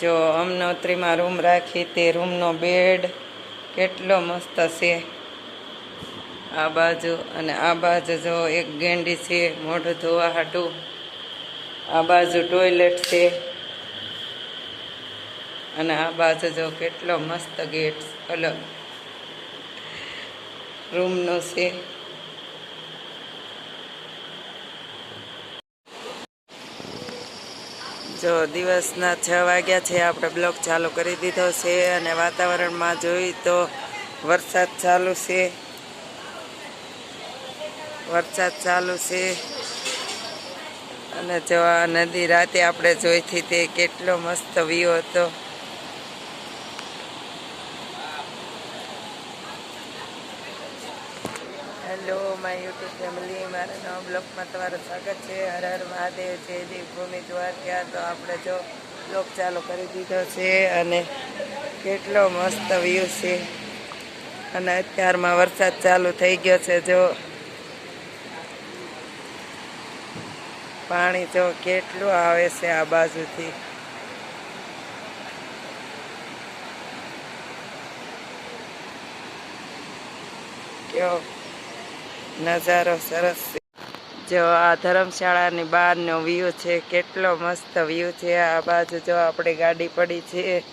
જો અમનોત્રીમાં રૂમ રાખી તે રૂમનો બેડ કેટલો મસ્ત છે. આ બાજુ અને આ બાજુ જો એક ગેંડી છે, મોઢું ધોવા હાટું. આ બાજુ ટોયલેટ છે. અને આ બાજુ જો કેટલો મસ્ત ગેટ અલગ. રૂમનો છે. જો દિવસના છ વાગ્યા છે, આપણે બ્લોક ચાલુ કરી દીધો છે અને વાતાવરણમાં જોઈ તો વરસાદ ચાલુ છે. વરસાદ ચાલુ છે. અને જો નદી રાતે આપણે જોઈથી તે કેટલો મસ્ત વ્યૂ હતો. હેલો, માય યુટ્યુબ ફેમિલી, મારા નવા બ્લોગમાં તમારું સ્વાગત છે. હર હર મહાદેવ, જય દેવભૂમિ દ્વારકા તો આપણે જો બ્લોગ ચાલુ કરી દીધો છે અને કેટલો મસ્ત વ્યૂ છે. અને અત્યારમાં વરસાદ ચાલુ થઈ ગયો છે, જો. પાણી જો કેટલું આવે છે આ બાજુથી. કેવો નજારો સરસ જો આ ધર્મશાળાની બહારનો વ્યૂ છે, કેટલો મસ્ત વ્યૂ છે. આ બાજુ જો આપણી ગાડી પડી છે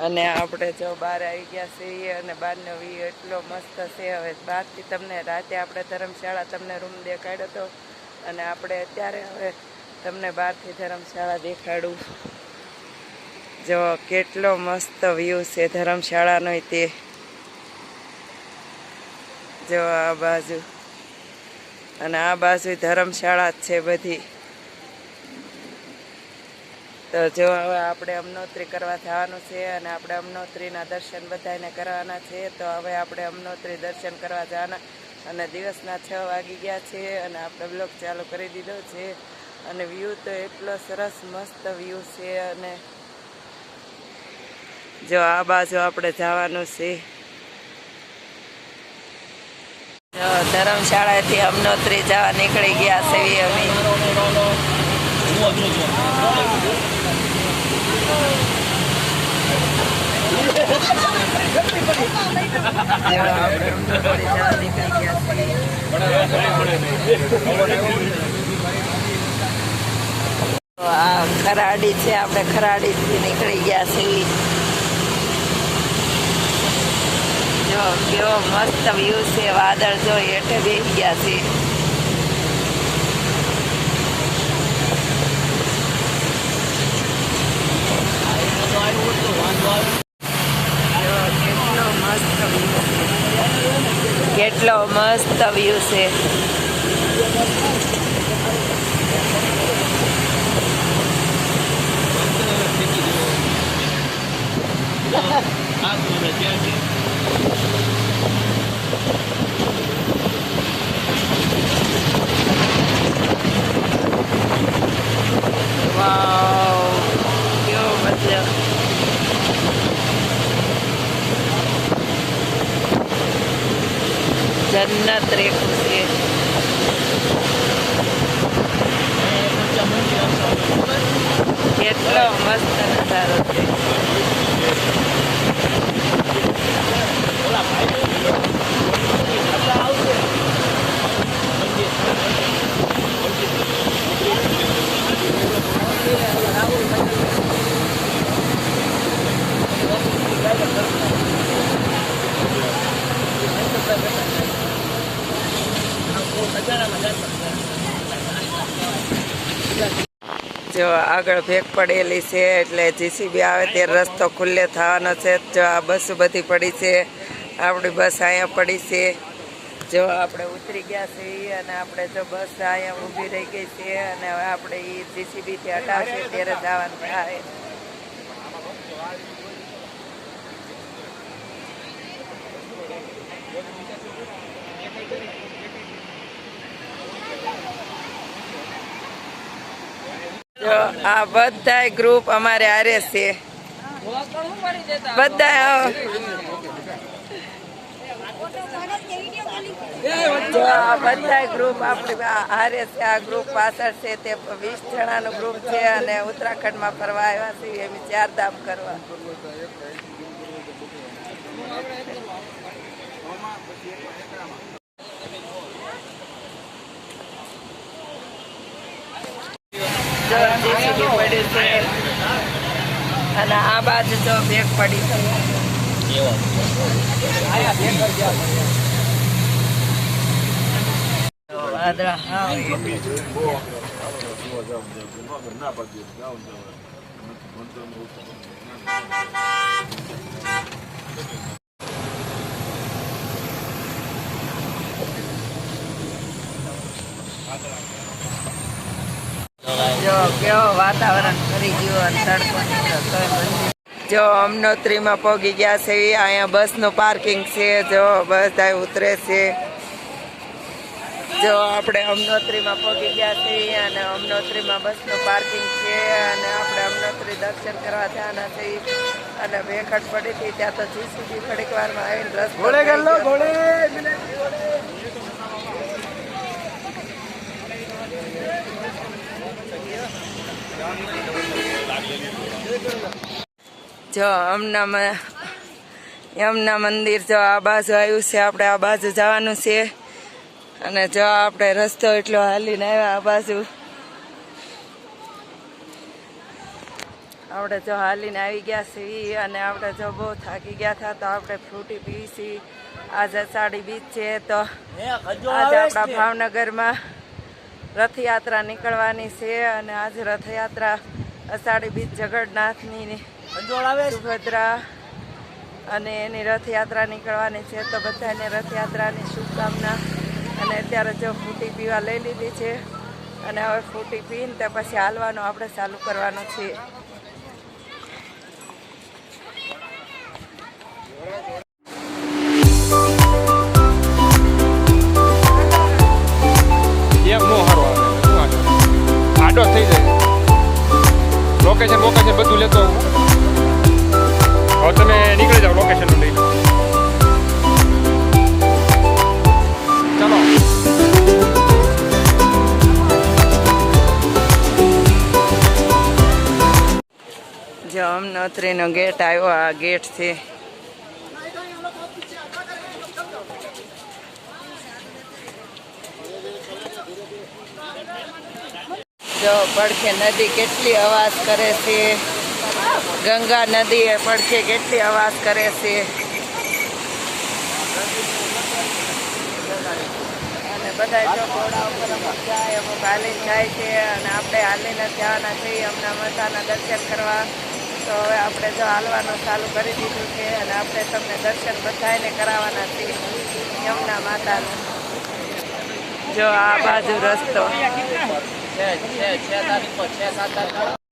અને આપણે જો બહાર આવી ગયા છીએ અને બહારનો વ્યૂ એટલો મસ્ત છે. હવે બહારથી તમને રાતે આપણે ધર્મશાળા તમને રૂમ દેખાડ્યો હતો અને આપણે અત્યારે હવે તમને બહારથી ધર્મશાળા દેખાડું. જો કેટલો મસ્ત વ્યૂ છે ધર્મશાળાનો તે. જો આ બાજુ. અને આ બાજુ ધર્મશાળા જ છે બધી. તો જો હવે આપણે અમનોત્રી કરવા જવાનું છે અને આપણે અમનોત્રીના દર્શન બધાને કરવાના છે, તો હવે આપણે અમનોત્રી દર્શન કરવા જવાના. અને દિવસના છ વાગી ગયા છે અને આપણે બ્લોગ ચાલુ કરી દીધો છે. અને વ્યૂ તો એટલો સરસ મસ્ત વ્યૂ છે અને જો આ બાજુ આપણે જવાનું છે જો ધર્મશાળાથી અમનોત્રી જવા નીકળી ગયા છે અમે. ખરાડી છે આપણે ખરાડીથી નીકળી ગયા છીએ. જો, કેવો મસ્ત વ્યૂ છે, વાદળ જો હેઠે બેસી ગયા છે. કેટલો મસ્ત વ્યૂ છે. આ મસ્ત વ્યૂ છે. જન્નત રેખું છે કેટલો મસ્ત નજારો છે. જો આગળ ભેગ પડેલી છે એટલે જીસીબી આવે તે રસ્તો ખુલ્લે થવાનો છે. જો આ બસ બધી પડી છે. આપણી બસ અહીંયા પડી છે. જો આપણે ઉતરી ગયા છીએ અને આપણે જો બસ અહીંયા ઊભી રહી ગઈ છે અને હવે આપણે એ જીસીબીથી હટાવશે ત્યારે જવાનું થાય. જો આ બધાય ગ્રુપ અમારે આરે છે. બધા બધા ગ્રુપ આપણે હારે છે, આ ગ્રુપ પાછળ છે તે વીસ જણાનું ગ્રુપ છે અને ઉત્તરાખંડમાં ફરવા આવ્યા છે એમ ચાર ધામ કરવા. અને આ બાજુ જો બેગ પડી છે તો વાદળા હા જો કેવો વાતાવરણ ફરી ગયું અને તડકો નીકળ્યો જો અમનોત્રીમાં પહોંચી ગયા છે અહીંયા બસનું પાર્કિંગ છે જો બસ આ ઉતરે છે. જો આપણે અમનોત્રીમાં પહોંચી ગયા છીએ અને અમનોત્રીમાં બસનું પાર્કિંગ છે અને આપણે અમનોત્રી દર્શન કરવા જવાના છીએ અને ભેખડ પડી હતી ત્યાં તો જીસીબી ઘડીક વારમાં આવીને રસ્તો જો હમણાં યમના મંદિર જો આ બાજુ આવ્યું છે આપણે આ બાજુ જવાનું છે. અને જો આપણે રસ્તો એટલો હાલીને આવ્યા આ બાજુ. આપણે જો હાલીને આવી ગયા છીએ અને આપણે જો બહુ થાકી ગયા હતા તો આપણે ફ્રૂટી પીવી છીએ આ જસાડી બીચ છે તો આજે આપણા ભાવનગરમાં રથયાત્રા નીકળવાની છે અને આજે રથયાત્રા અષાઢી બીચ જગન્નાથની સુભદ્રા અને એની રથયાત્રા નીકળવાની છે. તો બધાને રથયાત્રાની શુભકામના. અને અત્યારે જો ફૂટી પીવા લઈ લીધી છે. અને હવે ફૂટી પીને તે પછી હાલવાનું આપણે ચાલુ કરવાનું છે? આડો થઈ જાય. લોકેશન લોકેશન બધું લેતો આવું. હવે તમે નીકળી જાઓ લોકેશન લઈને. ચાલો. જો અમનોત્રીનો ગેટ આવ્યો, આ ગેટ છે. જો પડખે નદી કેટલી અવાજ કરે છે. ગંગા નદી એ પડખે કેટલી અવાજ કરે છે. અને બધા ઘોડા ઉપર જાય, અમુક હાલીને જાય છે, અને આપણે હાલીને જવાના છીએ, અમના માતાના દર્શન કરવા. તો હવે આપણે જો હાલવાનું ચાલુ કરી દીધું છે, અને આપણે તમને દર્શન બધાને કરાવવાના છીએ. યમુના માતાનું. જો આ બાજુ રસ્તો.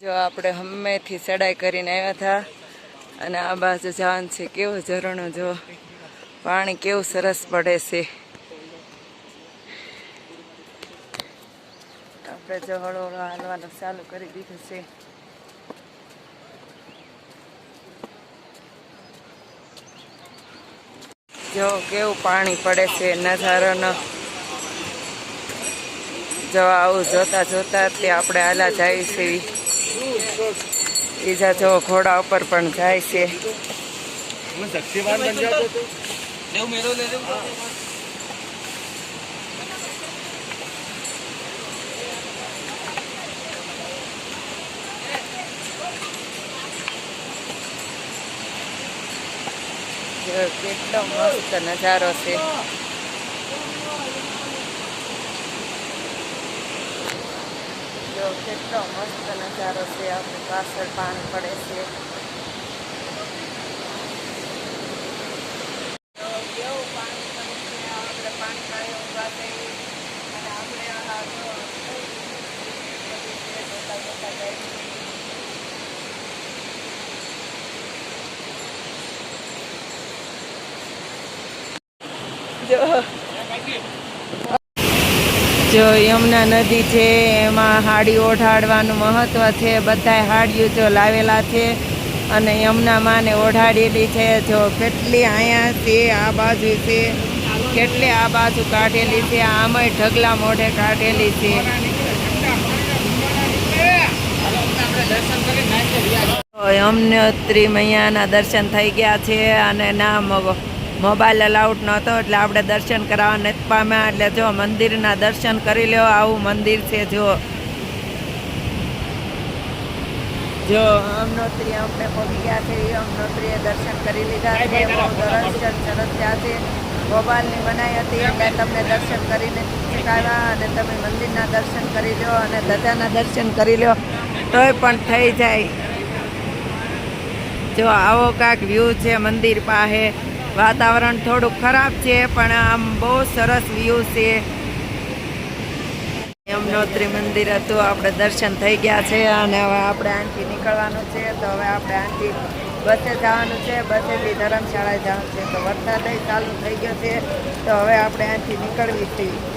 જો આપણે હમેથી ચડાઈ કરીને આવ્યા હતા અને આ બાજુ જવાનું છે. કેવું ઝરણું જો. પાણી કેવું સરસ પડે છે. આપણે જો હળો હળો હાલવાનું ચાલુ કરી દીધું છે. જો કેવું પાણી પડે છે નજારાનો. જો આવું જોતા જોતા એટલે આપણે આલા જાય છે. બીજા જો ઘોડા ઉપર પણ જાય છે. કેટલો મસ્ત નજારો છે. જો કેટલો મસ્ત નજારો છે આપણી પાછળ પાણી પડે છે કેવું પાણી પડે છે આપણે પાણી પાણી ઊભા થઈ અને આપણે આ જો જોતા જોતા જાય. જો જો યમુના નદી છે, એમાં હાડી ઓઢાડવાનું મહત્વ છે, બધાય હાડીઓ જો લાવેલા છે અને યમુના માને ઓઢાડેલી છે, જો કેટલી અહીંયા છે, આ બાજુ છે, કેટલી આ બાજુ કાઢેલી છે, આમાંય ઢગલા મોઢે કાઢેલી છે. યમનોત્રી મૈયાના દર્શન થઈ ગયા છે અને ના મો- મોબાઈલ અલાઉડ નહોતો એટલે આપણે દર્શન કરાવવા નથી પામ્યા. એટલે જો મંદિરના દર્શન કરી લ્યો આવું મંદિર છે જો. જો અમનોત્રી અમને પહોંચી ગયા છે અમનોત્રીએ દર્શન કરી લીધા છે. દર્શન સરસ ત્યાં છે. મોબાઈલની બનાવી હતી એટલે તમને દર્શન કરીને શીખાવ્યા અને તમે મંદિરના દર્શન કરી લો અને દાદાના દર્શન કરી લો તોય પણ થઈ જાય. જો આવો કાંક વ્યૂ છે મંદિર પાસે. વાતાવરણ થોડુંક ખરાબ છે, પણ આમ બહુ સરસ વ્યૂ છે. યમનોત્રી મંદિર હતું, આપણે દર્શન થઈ ગયા છે અને હવે આપણે આનથી નીકળવાનું છે, તો હવે આપણે આનથી બસે જવાનું છે, બસેથી ધર્મશાળાએ જવાનું છે. તો વરસાદ ચાલુ થઈ ગયો છે, તો હવે આપણે આનથી નીકળવી છીએ